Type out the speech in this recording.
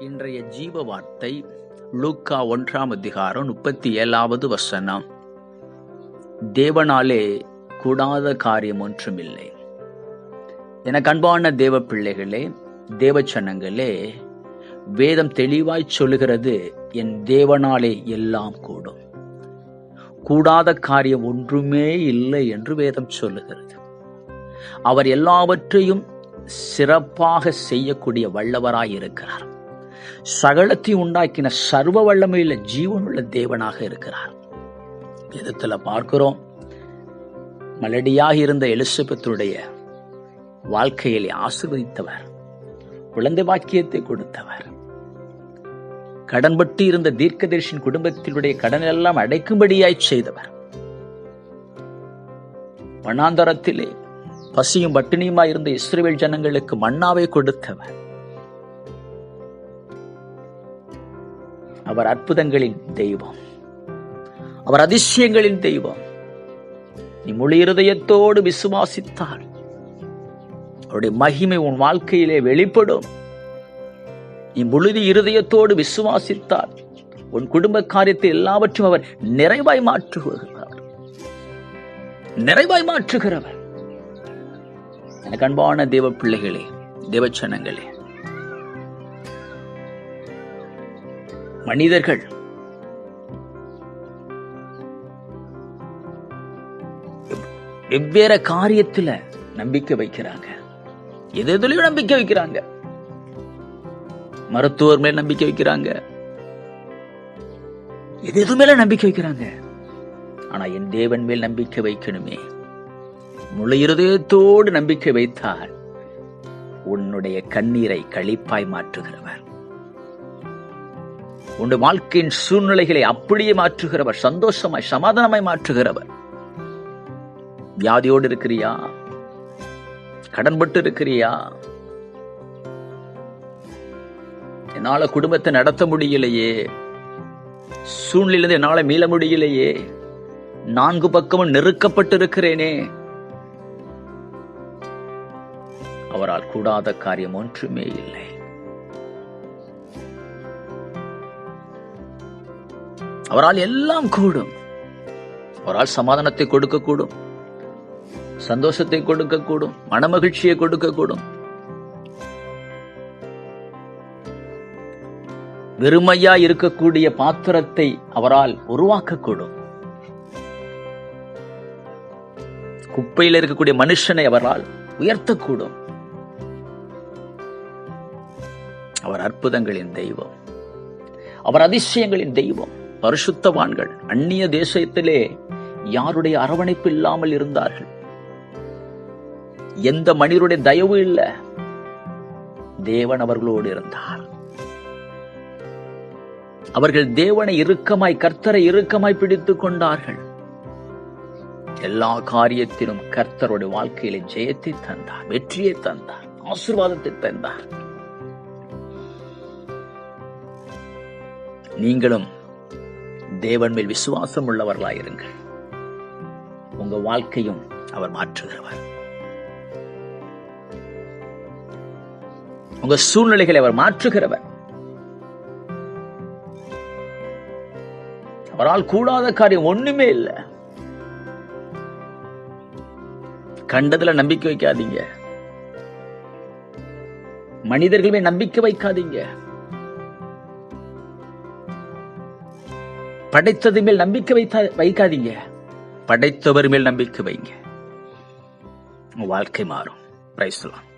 இன்றைய ஜீவ வார்த்தை லூக்கா ஒன்றாம் அதிகாரம் முப்பத்தி ஏழாவது வசனம். தேவனாலே கூடாத காரியம் ஒன்றுமில்லை. எனக்கு அன்பான தேவ பிள்ளைகளே தேவச்சனங்களே வேதம் தெளிவாய் சொல்லுகிறது என் தேவனாலே எல்லாம் கூடும். கூடாத காரியம் ஒன்றுமே இல்லை என்று வேதம் சொல்லுகிறது. அவர் எல்லாவற்றையும் சிறப்பாக செய்யக்கூடிய வல்லவராய் இருக்கிறார் சகலத்தை உண்டாக்கின சர்வ வல்லமையில ஜீவனுள்ள தேவனாக இருக்கிறார். விதத்துல பார்க்கிறோம் மலடியாக இருந்த எலிசபெத்துடைய வாழ்க்கையிலே ஆசிர்வதித்தவர் குழந்தை வாக்கியத்தை கொடுத்தவர். கடன்பட்டு இருந்த தீர்க்கதரிசின் குடும்பத்தினுடைய கடன் எல்லாம் அடைக்கும்படியாய் செய்தவர். வண்ணாந்தரத்திலே பசியும் பட்டினியுமா இருந்த இஸ்ரேல் ஜனங்களுக்கு மன்னாவை கொடுத்தவர். அவர் அற்புதங்களின் தெய்வம். அவர் அதிசயங்களின் தெய்வம். நீ முழு இருதயத்தோடு விசுவாசித்தால் அவருடைய மகிமை உன் வாழ்க்கையிலே வெளிப்படும். நீ முழுதி இருதயத்தோடு விசுவாசித்தால் உன் குடும்ப காரியத்தை எல்லாவற்றையும் அவர் நிறைவாய் மாற்றுகிறார். நிறைவாய் மாற்றுகிறவர். எனக்கு அன்பான தேவ பிள்ளைகளே தேவச்சனங்களே மனிதர்கள். வெவ்வேறு காரியத்துல நம்பிக்கை வைக்கிறாங்க. எது எதுலயும் நம்பிக்கை வைக்கிறாங்க. மருத்துவர் மேல் நம்பிக்கை வைக்கிறாங்க. எது எது மேல நம்பிக்கை வைக்கிறாங்க. ஆனா என் தேவன் மேல் நம்பிக்கை வைக்கணுமே. முழு இருதயத்தோடு நம்பிக்கை வைத்தால் உன்னுடைய கண்ணீரை கழிப்பாய் மாற்றுகிறவர். உன் வாழ்க்கையின் சூழ்நிலைகளை அப்படியே மாற்றுகிறவர் சந்தோஷமாய் சமாதானமாய் மாற்றுகிறவர். வியாதியோடு இருக்கிறியா? கடன்பட்டு இருக்கிறியா? என்னால குடும்பத்தை நடத்த முடியலையே. சூழ்நிலை என்னால மீள முடியலையே. நான்கு பக்கமும் நெருக்கப்பட்டு இருக்கிறேனே அவரால் கூடாத காரியம் ஒன்றுமே இல்லை. அவரால் எல்லாம் கூடும். அவரால் சமாதானத்தை கொடுக்கக்கூடும். சந்தோஷத்தை கொடுக்கக்கூடும். மனமகிழ்ச்சியை கொடுக்கக்கூடும். வெறுமையா இருக்கக்கூடிய பாத்திரத்தை அவரால் உருவாக்கக்கூடும். குப்பையில் இருக்கக்கூடிய மனுஷனை அவரால் உயர்த்தக்கூடும். அவர் அற்புதங்களின் தெய்வம். அவர் அதிசயங்களின் தெய்வம். பரிசுத்தவான்கள் அந்நிய தேசத்திலே யாருடைய அரவணைப்பு இல்லாமல் இருந்தார்கள்? எந்த மனிதருடைய தயவு இல்ல. தேவன் அவர்களோடு இருந்தார். அவர்கள் தேவனை இறுக்கமாய் கர்த்தரை இறுக்கமாய் பிடித்துக் கொண்டார்கள். எல்லா காரியத்திலும் கர்த்தருடைய வாழ்க்கையில ஜெயத்தை தந்தார் வெற்றியை தந்தார் ஆசிர்வாதத்தை தந்தார். நீங்களும் தேவன் மேல் விசுவாசம் உள்ளவர்களாயிருங்கள் உங்க வாழ்க்கையும் அவர் மாற்றுகிறவர். உங்க சூழ்நிலைகளை அவர் மாற்றுகிறவர். அவரால் கூடாத காரியம் ஒண்ணுமே இல்லை. கண்டதுல நம்பிக்கை வைக்காதீங்க. மனிதர்களுமே நம்பிக்கை வைக்காதீங்க. படைத்தது மேல் நம்பிக்கை வைத்தா வைக்காதீங்க. படைத்தவர் மேல் நம்பிக்கை வைங்க. வாழ்க்கை மாறும். பிரைஸ்லாம்